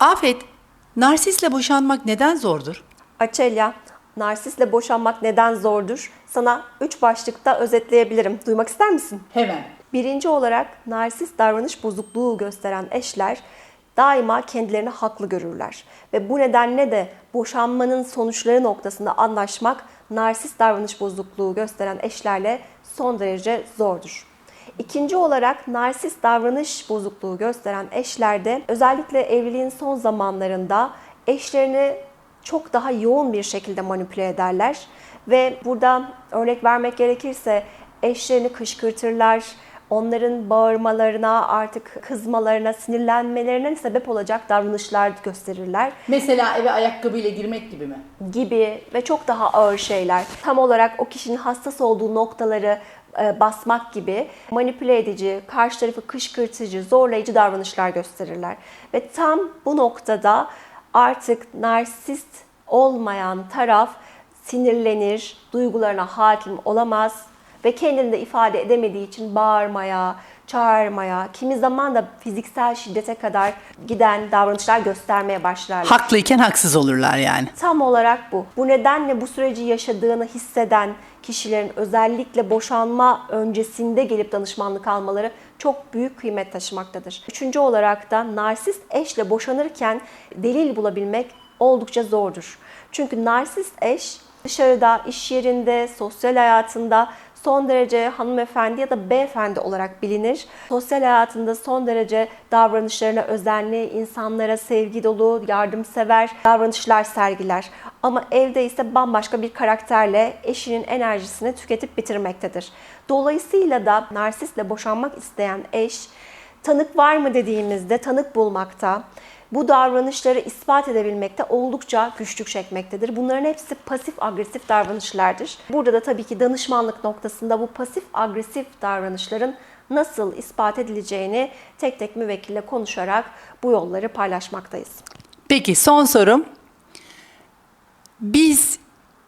Afet, narsisle boşanmak neden zordur? Açelya, narsisle boşanmak neden zordur? Sana üç başlıkta özetleyebilirim. Duymak ister misin? Hemen. Birinci olarak narsist davranış bozukluğu gösteren eşler daima kendilerini haklı görürler. Ve bu nedenle de boşanmanın sonuçları noktasında anlaşmak narsist davranış bozukluğu gösteren eşlerle son derece zordur. İkinci olarak narsist davranış bozukluğu gösteren eşlerde özellikle evliliğin son zamanlarında eşlerini çok daha yoğun bir şekilde manipüle ederler ve burada örnek vermek gerekirse eşlerini kışkırtırlar, onların bağırmalarına, artık kızmalarına, sinirlenmelerine sebep olacak davranışlar gösterirler Mesela eve ayakkabıyla girmek gibi mi? gibi ve çok daha ağır şeyler. Tam olarak o kişinin hassas olduğu noktaları basmak gibi manipüle edici, karşı tarafı kışkırtıcı, zorlayıcı davranışlar gösterirler. Ve tam bu noktada artık narsist olmayan taraf sinirlenir, duygularına hakim olamaz ve kendini de ifade edemediği için bağırmaya, çağırmaya, kimi zaman da fiziksel şiddete kadar giden davranışlar göstermeye başlarlar. Haklıyken haksız olurlar yani. Tam olarak bu. Bu nedenle bu süreci yaşadığını hisseden kişilerin özellikle boşanma öncesinde gelip danışmanlık almaları çok büyük kıymet taşımaktadır. Üçüncü olarak da narsist eşle boşanırken delil bulabilmek oldukça zordur. Çünkü narsist eş dışarıda, iş yerinde, sosyal hayatında son derece hanımefendi ya da beyefendi olarak bilinir. Sosyal hayatında son derece davranışlarına özenli, insanlara sevgi dolu, yardımsever davranışlar sergiler. Ama evde ise bambaşka bir karakterle eşinin enerjisini tüketip bitirmektedir. Dolayısıyla da narsistle boşanmak isteyen eş tanık var mı dediğimizde tanık bulmakta, bu davranışları ispat edebilmekte oldukça güçlük çekmektedir. Bunların hepsi pasif agresif davranışlardır. Burada da tabii ki danışmanlık noktasında bu pasif agresif davranışların nasıl ispat edileceğini tek tek müvekkille konuşarak bu yolları paylaşmaktayız. Peki son sorum. Biz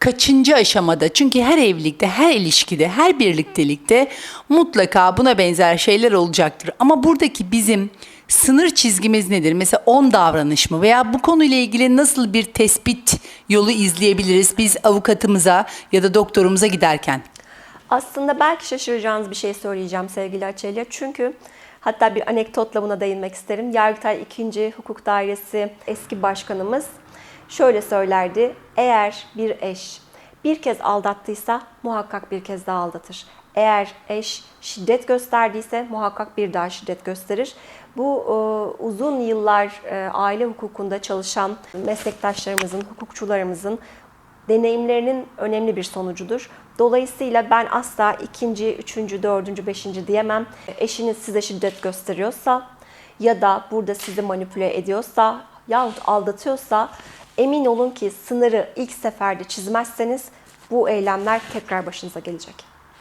kaçıncı aşamada çünkü her evlilikte, her ilişkide, her birliktelikte mutlaka buna benzer şeyler olacaktır. Ama buradaki bizim sınır çizgimiz nedir? Mesela 10 davranış mı? Veya bu konuyla ilgili nasıl bir tespit yolu izleyebiliriz biz avukatımıza ya da doktorumuza giderken? Aslında belki şaşıracağınız bir şey söyleyeceğim sevgili Açelya. Çünkü hatta bir anekdotla buna değinmek isterim. Yargıtay 2. Hukuk Dairesi eski başkanımız şöyle söylerdi. Eğer bir eş bir kez aldattıysa muhakkak bir kez daha aldatır. Eğer eş şiddet gösterdiyse muhakkak bir daha şiddet gösterir. Bu e, uzun yıllar e, aile hukukunda çalışan meslektaşlarımızın, hukukçularımızın deneyimlerinin önemli bir sonucudur. Dolayısıyla ben asla ikinci, üçüncü, dördüncü, beşinci diyemem. Eşiniz size şiddet gösteriyorsa ya da burada sizi manipüle ediyorsa yahut aldatıyorsa emin olun ki sınırı ilk seferde çizmezseniz bu eylemler tekrar başınıza gelecek.